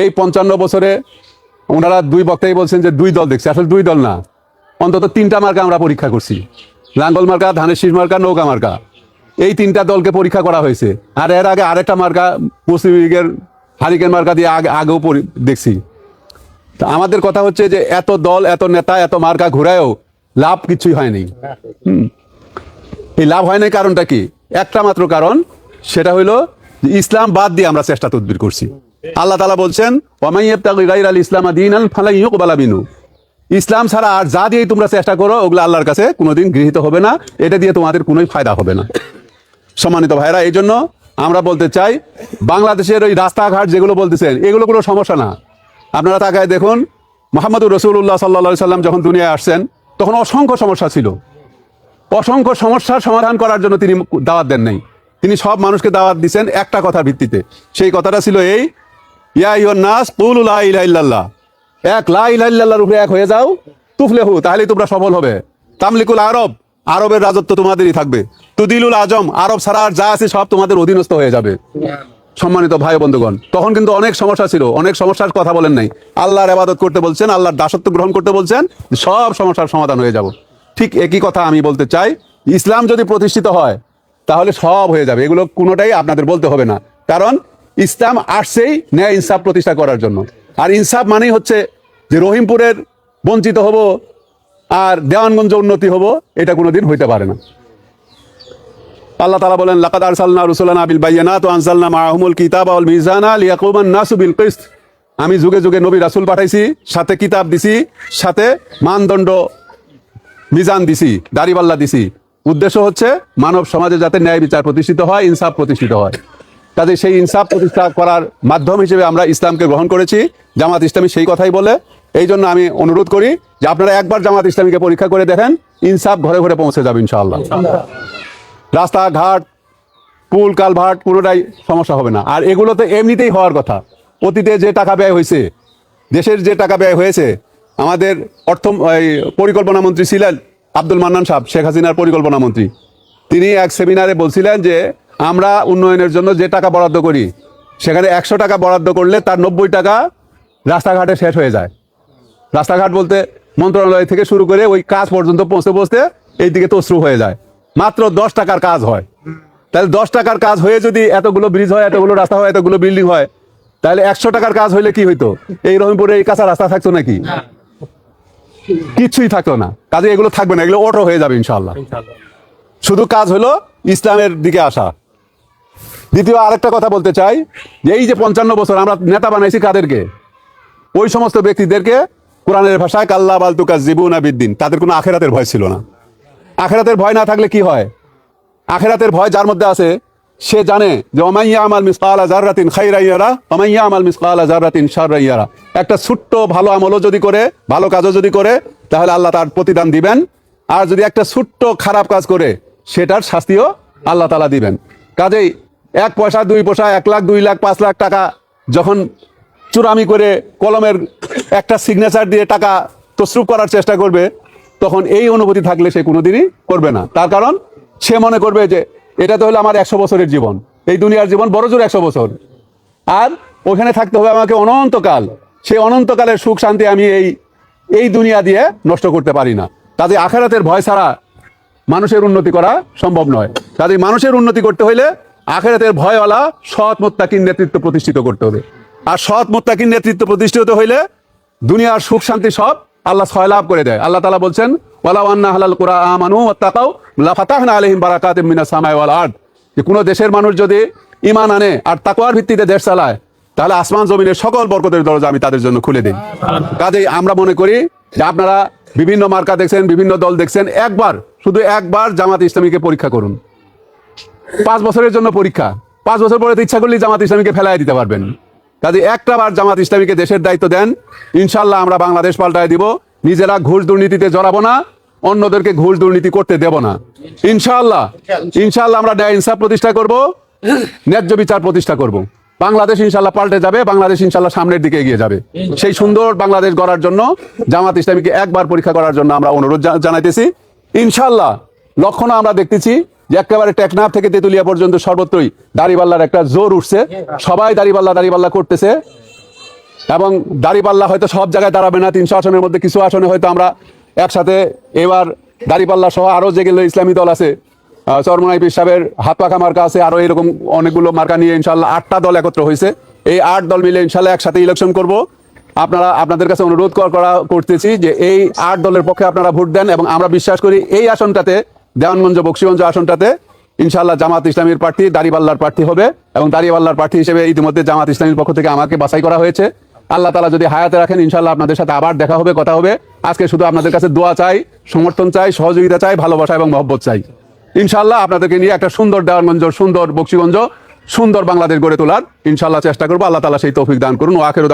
এই পঞ্চান্ন বছরে ওনারা দুই বক্তাই বলছেন যে দুই দল দেখছে। আসলে দুই দল না। অন্তত তিনটা মার্কা আমরা পরীক্ষা করছি। লাঙ্গল মার্কা, ধানের শীষ মার্কা, নৌকা মার্কা। এই তিনটা দলকে পরীক্ষা করা হয়েছে। আর এর আগে আরেকটা মার্কা, মুসলিম লীগের হারিকেন মার্কা দিয়ে আগে আগেও দেখছি। তা আমাদের কথা হচ্ছে যে এত দল, এত নেতা, এত মার্কা ঘুরায়ও লাভ কিছুই হয়নি। এই লাভ হয়নি কারণটা কি? একটা মাত্র কারণ, সেটা হইল ইসলাম বাদ দিয়ে আমরা চেষ্টা তদবির করছি। আল্লাহ তালা বলছেন ইসলাম দিন ইসলাম ছাড়া আর যা দিয়েই তোমরা চেষ্টা করো, ওগুলো আল্লাহর কাছে কোনোদিন গৃহীত হবে না। এটা দিয়ে তোমাদের কোনোই ফায়দা হবে না। সম্মানিত ভাইরা এই জন্য আমরা বলতে চাই, বাংলাদেশের ওই রাস্তাঘাট যেগুলো বলতেছেন, এগুলো কোনো সমস্যা না। আপনারা তাকায় দেখুন, মোহাম্মদুর রসুল্লাহ সাল্লা সাল্লাম যখন দুনিয়ায় আসছেন, তখন অসংখ্য সমস্যা ছিল। অসংখ্য সমস্যার সমাধান করার জন্য তিনি দাওয়াত দেন নাই। তিনি সব মানুষকে দাওয়াত দিচ্ছেন একটা কথার ভিত্তিতে। সেই কথাটা ছিল এই এক উপরে এক হয়ে যাও হবে। তামলিকুল আরব, আরবের রাজত্ব থাকবে। আজম, আরব ছাড়া যা আছে সব তোমাদের অধীনস্থ হয়ে যাবে। সম্মানিত ভাই বন্ধুগণ, তখন কিন্তু অনেক সমস্যা ছিল, অনেক সমস্যার কথা বলেন নাই। আল্লাহর আবাদত করতে বলছেন, আল্লাহর দাসত্ব গ্রহণ করতে বলছেন, সব সমস্যার সমাধান হয়ে যাব। ঠিক একই কথা আমি বলতে চাই, ইসলাম যদি প্রতিষ্ঠিত হয়, তাহলে সব হয়ে যাবে। এগুলো কোনোটাই আপনাদের বলতে হবে না। কারণ ইসলাম আসছেই ন্যায় ইনসাফ প্রতিষ্ঠা করার জন্য। আর ইনসাফ মানেই হচ্ছে যে রহিমপুরের বঞ্চিত হব আর দেওয়ানগঞ্জ উন্নতি হব, এটা কোনোদিন হইতে পারে না। আল্লাহ তালা বলেন, লাকাদ আরসালনা রুসুলানা বিল বাইয়ানাত ওয়া আনজালনা মাআহুমুল কিতাবা ওয়াল মিজানা লিয়াকুমান নাসু বিল কিসত। আমি যুগে যুগে নবী রাসুল পাঠাইছি, সাথে কিতাব দিছি, সাথে মানদণ্ড মিজান দিছি, দাড়িপাল্লা দিছি। উদ্দেশ্য হচ্ছে মানব সমাজে যাতে ন্যায় বিচার প্রতিষ্ঠিত হয়, ইনসাফ প্রতিষ্ঠিত হয়। কাজে সেই ইনসাফ প্রতিষ্ঠা করার মাধ্যম হিসেবে আমরা ইসলামকে গ্রহণ করেছি। জামাত ইসলামী সেই কথাই বলে। এই জন্য আমি অনুরোধ করি যে আপনারা একবার জামাত ইসলামীকে পরীক্ষা করে দেখেন, ইনসাফ ঘরে ঘরে পৌঁছে যাবে ইনশাআল্লাহ। রাস্তাঘাট, পুল, কালভার্ট, পুরোটাই সমস্যা হবে না। আর এগুলো তো এমনিতেই হওয়ার কথা। অতীতে যে টাকা ব্যয় হয়েছে, দেশের যে টাকা ব্যয় হয়েছে, আমাদের অর্থ পরিকল্পনা মন্ত্রী ছিলেন আব্দুল মান্নান সাহেব, শেখ হাসিনার পরিকল্পনা মন্ত্রী। তিনি এক সেমিনারে বলছিলেন যে আমরা উন্নয়নের জন্য যে টাকা বরাদ্দ করি সেখানে একশো টাকা বরাদ্দ করলে তার নব্বই টাকা রাস্তাঘাটে শেষ হয়ে যায়। রাস্তাঘাট বলতে মন্ত্রণালয় থেকে শুরু করে ওই কাজ পর্যন্ত পৌঁছে পৌঁছতে এই দিকে তসরু হয়ে যায়। মাত্র দশ টাকার কাজ হয়। তাহলে দশ টাকার কাজ হয়ে যদি এতগুলো ব্রিজ হয় এতগুলো রাস্তা হয় এতগুলো বিল্ডিং হয় তাহলে একশো টাকার কাজ হইলে কি হইতো? এই রহিমপুরে এই কাঁচা রাস্তা থাকতো নাকি? কিছুই থাকতো না। কাজে এগুলো থাকবে না এগুলো অটো হয়ে যাবে ইনশাল্লাহ শুধু কাজ হলো ইসলামের দিকে আসা। দ্বিতীয়, আরেকটা কথা বলতে চাই, যে এই যে পঞ্চান্ন বছর আমরা নেতা বানাইছি কাদেরকে? ওই সমস্ত ব্যক্তিদেরকে কোরআনের ভাষায়, কাল্লা বালতুকা জিবুনা বিদ্দিন তাদের কোনো আখেরাতের ভয় ছিল না। আখেরাতের ভয় না থাকলে কি হয়? আখেরাতের ভয় যার মধ্যে আছে, সে জানে যে অমাইয়া আমাল মিসকাল জাররাতিন খাইরাইয়ারা অমাইয়া আমাল মিসকাল জাররাতিন শাররাইয়ারা একটা ছোট্ট ভালো আমলও যদি করে, ভালো কাজও যদি করে, তাহলে আল্লাহ তার প্রতিদান দিবেন। আর যদি একটা ছোট্ট খারাপ কাজ করে, সেটার শাস্তিও আল্লাহ তালা দিবেন। কাজেই এক পয়সা, দুই পয়সা, এক লাখ, দুই লাখ, পাঁচ লাখ টাকা যখন চুরামি করে কলমের একটা সিগনেচার দিয়ে টাকা তসরুপ করার চেষ্টা করবে, তখন এই অনুভূতি থাকলে সে কোনোদিনই করবে না। তার কারণ, সে মনে করবে যে এটা তো হলো আমার একশো বছরের জীবন। এই দুনিয়ার জীবন বড় জোর একশো বছর। আর ওখানে থাকতে হবে আমাকে অনন্তকাল। সেই অনন্তকালের সুখ শান্তি আমি এই এই দুনিয়া দিয়ে নষ্ট করতে পারি না। কাজে আখেরাতের ভয় ছাড়া মানুষের উন্নতি করা সম্ভব নয়। কাজে মানুষের উন্নতি করতে হইলে আখেরাতের ভয়ওয়ালা সৎ মোত্তাকির নেতৃত্ব প্রতিষ্ঠিত করতে হবে। আর সৎ মোত্তাকির নেতৃত্ব প্রতিষ্ঠিত হইলে দুনিয়ার সুখ শান্তি সব আল্লাহ ছয় লাভ করে দেয়। আল্লাহ তালা বলছেন কোনো দেশের মানুষ যদি ঈমান আনে আর তাকওয়ার ভিত্তিতে দেশ চালায়, তাহলে আসমান জমিনের সকল বরকতের দরজা আমি তাদের জন্য খুলে দিই। কাজেই আমরা মনে করি যে আপনারা বিভিন্ন মার্কা দেখছেন, বিভিন্ন দল দেখছেন, একবার, শুধু একবার জামাত ইসলামীকে পরীক্ষা করুন। পাঁচ বছরের জন্য পরীক্ষা। পাঁচ বছর পরে তো ইচ্ছা করলে জামাত ইসলামীকে ফেলাই দিতে পারবেন। কাজে একটা বার জামাত ইসলামীকে দেশের দায়িত্ব দেন। ইনশাল্লাহ আমরা বাংলাদেশ পাল্টায় দিব। নিজেরা ঘুষ দুর্নীতিতে জড়াবো না, অন্যদেরকে ঘুষ দুর্নীতি করতে দেব না। ইনশাআল্লাহ ইনশাআল্লাহ আমরা ন্যায় ইনসাফ প্রতিষ্ঠা করব, ন্যায্য বিচার প্রতিষ্ঠা করব। বাংলাদেশ ইনশাল্লাহ পাল্টে যাবে, বাংলাদেশ ইনশাল্লাহ সামনের দিকে এগিয়ে যাবে। সেই সুন্দর বাংলাদেশ গড়ার জন্য, জামাত ইসলামীকে একবার পরীক্ষা করার জন্য আমরা অনুরোধ জানাইতেছি। ইনশাল্লাহ লক্ষণ আমরা দেখতেছি যে একেবারে টেকনাফ থেকে তেতুলিয়া পর্যন্ত সর্বত্রই দাড়িপাল্লার একটা জোর উঠছে। সবাই দাড়িপাল্লা দাড়িপাল্লা করতেছে। এবং দাঁড়িপাল্লা হয়তো সব জায়গায় দাঁড়াবে না, তিনশো আসনের মধ্যে কিছু আসনে হয়তো আমরা একসাথে এবার দাঁড়িপাল্লা সহ আরও যেগুলো ইসলামী দল আছে চরমনাই সাহেবের হাত পাখা মার্কা আছে, আরও এরকম অনেকগুলো মার্কা নিয়ে ইনশাল্লাহ আটটা দল একত্র হয়েছে। এই আট দল মিলে ইনশাল্লাহ একসাথে ইলেকশন করব। আপনারা, আপনাদের কাছে অনুরোধ করা করতেছি যে এই আট দলের পক্ষে আপনারা ভোট দেন এবং আমরা বিশ্বাস করি এই আসনটাতে দেওয়ানগঞ্জ বক্সিগঞ্জ আসনটাতে ইনশাআল্লাহ জামাত ইসলামীর প্রার্থী দাড়িপাল্লার প্রার্থী হবে এবং দাড়িপাল্লার প্রার্থী হিসেবে ইতিমধ্যে জামাত ইসলামীর পক্ষ থেকে আমাকে বাছাই করা হয়েছে। আল্লাহ তালা যদি হায়াতে রাখেন ইনশাল্লাহ আপনাদের সাথে আবার দেখা হবে, কথা হবে। আজকে শুধু আপনাদের কাছে দোয়া চাই, সমর্থন চাই, সহযোগিতা চাই, ভালোবাসা এবং মহব্বত চাই। ইনশাল্লাহ আপনাদেরকে নিয়ে একটা সুন্দর দেওয়ানগঞ্জ, সুন্দর বক্সিগঞ্জ, সুন্দর বাংলাদেশ গড়ে তোলার ইনশাল্লাহ চেষ্টা করব। আল্লাহ তালা সেই তৌফিক দান করুন ও আখের